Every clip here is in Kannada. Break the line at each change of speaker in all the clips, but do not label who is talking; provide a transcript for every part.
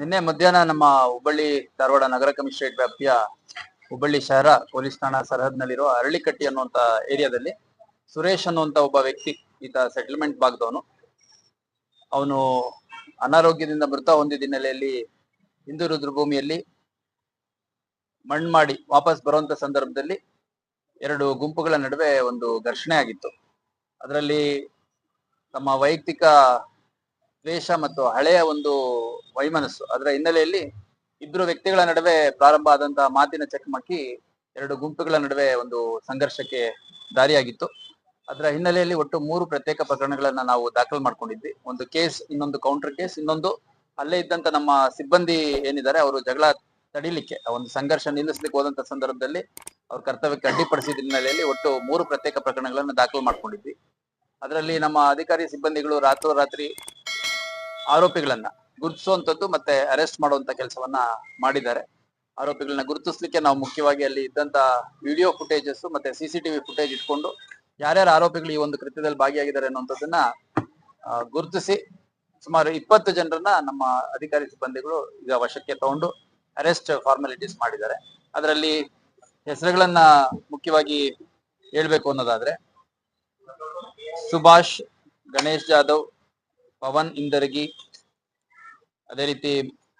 ನಿನ್ನೆ ಮಧ್ಯಾಹ್ನ ನಮ್ಮ ಹುಬ್ಬಳ್ಳಿ ಧಾರವಾಡ ನಗರ ಕಮಿಷನರೇಟ್ ವ್ಯಾಪ್ತಿಯ ಹುಬ್ಬಳ್ಳಿ ಶಹರ ಪೊಲೀಸ್ ಠಾಣಾ ಸರಹದ್ನಲ್ಲಿರುವ ಅರಳಿಕಟ್ಟಿ ಅನ್ನುವಂತ ಏರಿಯಾದಲ್ಲಿ ಸುರೇಶ್ ಅನ್ನುವಂತ ಒಬ್ಬ ವ್ಯಕ್ತಿ ಈತ ಸೆಟಲ್ಮೆಂಟ್ ಭಾಗದವನು. ಅವನು ಅನಾರೋಗ್ಯದಿಂದ ಮೃತ ಹೊಂದಿದ ಹಿನ್ನೆಲೆಯಲ್ಲಿ ಹಿಂದೂ ರುದ್ರಭೂಮಿಯಲ್ಲಿ ಮಣ್ಣು ಮಾಡಿ ವಾಪಸ್ ಬರುವಂತ ಸಂದರ್ಭದಲ್ಲಿ ಎರಡು ಗುಂಪುಗಳ ನಡುವೆ ಒಂದು ಘರ್ಷಣೆ ಆಗಿತ್ತು. ಅದರಲ್ಲಿ ತಮ್ಮ ವೈಯಕ್ತಿಕ ದ್ವೇಷ ಮತ್ತು ಹಳೆಯ ಒಂದು ವೈಮನಸ್ಸು. ಅದರ ಹಿನ್ನೆಲೆಯಲ್ಲಿ ಇಬ್ಬರು ವ್ಯಕ್ತಿಗಳ ನಡುವೆ ಪ್ರಾರಂಭ ಆದಂತಹ ಮಾತಿನ ಚಕಮಕಿ ಎರಡು ಗುಂಪುಗಳ ನಡುವೆ ಒಂದು ಸಂಘರ್ಷಕ್ಕೆ ದಾರಿಯಾಗಿತ್ತು. ಅದರ ಹಿನ್ನೆಲೆಯಲ್ಲಿ ಒಟ್ಟು ಮೂರು ಪ್ರತ್ಯೇಕ ಪ್ರಕರಣಗಳನ್ನ ನಾವು ದಾಖಲು ಮಾಡ್ಕೊಂಡಿದ್ವಿ. ಒಂದು ಕೇಸ್, ಇನ್ನೊಂದು ಕೌಂಟರ್ ಕೇಸ್, ಇನ್ನೊಂದು ಅಲ್ಲೇ ಇದ್ದಂತ ನಮ್ಮ ಸಿಬ್ಬಂದಿ ಏನಿದ್ದಾರೆ, ಅವರು ಜಗಳ ತಡಿಲಿಕ್ಕೆ, ಒಂದು ಸಂಘರ್ಷ ನಿಲ್ಲಿಸ್ಲಿಕ್ಕೆ ಹೋದಂತ ಸಂದರ್ಭದಲ್ಲಿ ಅವ್ರ ಕರ್ತವ್ಯಕ್ಕೆ ಅಡ್ಡಿಪಡಿಸಿದ ಹಿನ್ನೆಲೆಯಲ್ಲಿ ಒಟ್ಟು ಮೂರು ಪ್ರತ್ಯೇಕ ಪ್ರಕರಣಗಳನ್ನು ದಾಖಲು ಮಾಡ್ಕೊಂಡಿದ್ವಿ. ಅದರಲ್ಲಿ ನಮ್ಮ ಅಧಿಕಾರಿ ಸಿಬ್ಬಂದಿಗಳು ರಾತ್ರೋರಾತ್ರಿ ಆರೋಪಿಗಳನ್ನ ಗುರುತಿಸುವಂತದ್ದು ಮತ್ತೆ ಅರೆಸ್ಟ್ ಮಾಡುವಂತ ಕೆಲಸವನ್ನ ಮಾಡಿದ್ದಾರೆ. ಆರೋಪಿಗಳನ್ನ ಗುರುತಿಸ್ಲಿಕ್ಕೆ ನಾವು ಮುಖ್ಯವಾಗಿ ಅಲ್ಲಿ ಇದ್ದಂತ ವಿಡಿಯೋ ಫುಟೇಜಸ್ ಮತ್ತೆ ಸಿಸಿಟಿವಿ ಫುಟೇಜ್ ಇಟ್ಕೊಂಡು ಯಾರ್ಯಾರು ಆರೋಪಿಗಳು ಈ ಒಂದು ಕೃತ್ಯದಲ್ಲಿ ಭಾಗಿಯಾಗಿದ್ದಾರೆ ಅನ್ನುವಂಥದ್ದನ್ನ ಗುರುತಿಸಿ ಸುಮಾರು ಇಪ್ಪತ್ತು ಜನರನ್ನ ನಮ್ಮ ಅಧಿಕಾರಿ ಸಿಬ್ಬಂದಿಗಳು ಈಗ ವಶಕ್ಕೆ ತಗೊಂಡು ಅರೆಸ್ಟ್ ಫಾರ್ಮಾಲಿಟೀಸ್ ಮಾಡಿದ್ದಾರೆ. ಅದರಲ್ಲಿ ಹೆಸರುಗಳನ್ನ ಮುಖ್ಯವಾಗಿ ಹೇಳ್ಬೇಕು ಅನ್ನೋದಾದ್ರೆ, ಸುಭಾಷ್, ಗಣೇಶ್ ಜಾಧವ್, ಪವನ್ ಇಂದರ್ಗಿ ಅದೇ ರೀತಿ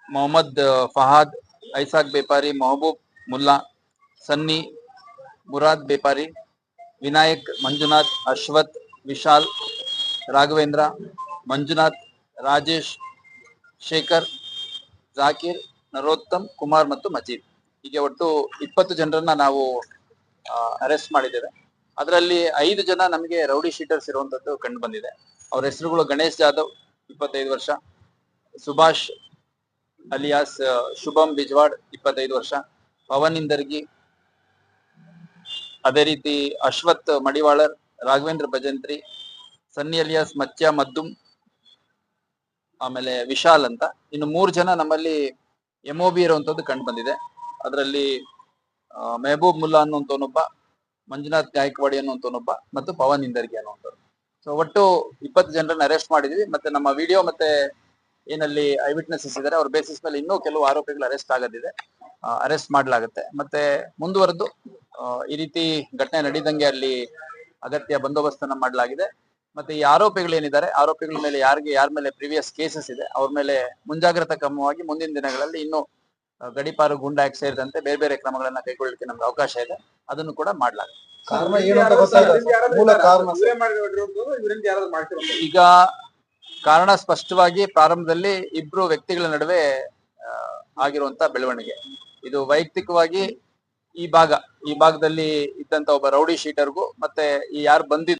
ಮೊಹಮ್ಮದ್ ಫಹಾದ್, ಐಸಾಕ್ ಬೇಪಾರಿ, ಮೊಹಬೂಬ್ ಮುಲ್ಲಾ, ಸನ್ನಿ, ಮುರಾದ್ ಬೇಪಾರಿ, ವಿನಾಯಕ್, ಮಂಜುನಾಥ್, ಅಶ್ವಥ್, ವಿಶಾಲ್, ರಾಘವೇಂದ್ರ, ಮಂಜುನಾಥ್, ರಾಜೇಶ್, ಶೇಖರ್, ಜಾಕೀರ್, ನರೋತ್ತಮ್, ಕುಮಾರ್ ಮತ್ತು ಮಜೀದ್. ಹೀಗೆ ಒಟ್ಟು ಇಪ್ಪತ್ತು ಜನರನ್ನ ನಾವು ಅರೆಸ್ಟ್ ಮಾಡಿದ್ದೇವೆ. ಅದರಲ್ಲಿ ಐದು ಜನ ನಮಗೆ ರೌಡಿ ಶೀಟರ್ಸ್ ಇರುವಂತದ್ದು ಕಂಡು ಬಂದಿದೆ. ಅವರ ಹೆಸರುಗಳು ಗಣೇಶ್ ಜಾಧವ್, ಇಪ್ಪತ್ತೈದು ವರ್ಷ. ಸುಭಾಷ್ ಅಲಿಯಾಸ್ ಶುಭಂ ಬಿಜ್ವಾಡ್, ಇಪ್ಪತ್ತೈದು ವರ್ಷ. ಪವನ್ ಇಂದರ್ಗಿ ಅದೇ ರೀತಿ ಅಶ್ವತ್ ಮಡಿವಾಳರ್, ರಾಘವೇಂದ್ರ ಭಜಂತ್ರಿ, ಸನ್ನಿ ಅಲಿಯಾಸ್ ಮತ್ಯ ಮದ್ದುಂ, ಆಮೇಲೆ ವಿಶಾಲ್ ಅಂತ. ಇನ್ನು ಮೂರು ಜನ ನಮ್ಮಲ್ಲಿ ಎಂ ಬಿ ಇರುವಂತದ್ದು ಕಂಡು ಬಂದಿದೆ. ಅದರಲ್ಲಿ ಮೆಹಬೂಬ್ ಮುಲ್ಲಾ ಅನ್ನುವಂತವನೊಬ್ಬ ಮಂಜುನಾಥ್ ಗಾಯಕ್ವಾಡಿ ಅನ್ನುವಂತವನೊಬ್ಬ ಮತ್ತು ಪವನ್ ಇಂದರ್ಗಿ ಅನ್ನುವಂಥವ್ರು. ಸೊ ಒಟ್ಟು ಇಪ್ಪತ್ತು ಜನರನ್ನ ಅರೆಸ್ಟ್ ಮಾಡಿದ್ವಿ. ಮತ್ತೆ ನಮ್ಮ ವಿಡಿಯೋ ಮತ್ತೆ ಏನಲ್ಲಿ ಐ ವಿಟ್ನೆಸಸ್ ಇದ್ದಾರೆ ಅವ್ರ ಬೇಸಿಸ್ ಮೇಲೆ ಇನ್ನೂ ಕೆಲವು ಆರೋಪಿಗಳು ಅರೆಸ್ಟ್ ಆಗೋದಿದೆ. ಅರೆಸ್ಟ್ ಮಾಡಲಾಗುತ್ತೆ. ಮತ್ತೆ ಮುಂದುವರೆದು ಈ ರೀತಿ ಘಟನೆ ನಡೀದಂಗೆ ಅಲ್ಲಿ ಅಗತ್ಯ ಬಂದೋಬಸ್ತನ್ನ ಮಾಡಲಾಗಿದೆ. ಮತ್ತೆ ಈ ಆರೋಪಿಗಳು ಏನಿದ್ದಾರೆ ಆರೋಪಿಗಳ ಮೇಲೆ ಯಾರಿಗೆ ಯಾರ ಮೇಲೆ ಪ್ರಿವಿಯಸ್ ಕೇಸಸ್ ಇದೆ ಅವ್ರ ಮೇಲೆ ಮುಂಜಾಗ್ರತಾ ಕ್ರಮವಾಗಿ ಮುಂದಿನ ದಿನಗಳಲ್ಲಿ ಇನ್ನು ಗಡಿಪಾರು ಗುಂಡಾಗಿ ಗೂಂಡಾ ಸೇರಿದಂತೆ ಬೇರೆ ಬೇರೆ ಕ್ರಮಗಳನ್ನ ಕೈಗೊಳ್ಳಲಿಕ್ಕೆ ನಮ್ಗೆ ಅವಕಾಶ ಇದೆ. ಅದನ್ನು ಕೂಡ ಮಾಡಲಾಗುತ್ತೆ.
ಕಾರಣ ಏನು ಅಂತ ಗೊತ್ತಾಯ್ತಾ ಮೂಲ ಕಾರಣ
ಇವರೇ ಮಾಡಿರೋದು ಇವರಿಂದ ಯಾರಾದ್ರು ಮಾಡ್ತಿರೋದು
ಈಗ ಕಾರಣ ಸ್ಪಷ್ಟವಾಗಿ ಪ್ರಾರಂಭದಲ್ಲಿ ಇಬ್ರು ವ್ಯಕ್ತಿಗಳ ನಡುವೆ ಆಗಿರುವಂತ ಬೆಳವಣಿಗೆ. ಇದು ವೈಯಕ್ತಿಕವಾಗಿ ಈ ಭಾಗ, ಈ ಭಾಗದಲ್ಲಿ ಇದ್ದಂತ ಒಬ್ಬ ರೌಡಿ ಶೀಟರ್ಗೂ ಮತ್ತೆ ಈ ಯಾರು ಬಂದಿದ್ರು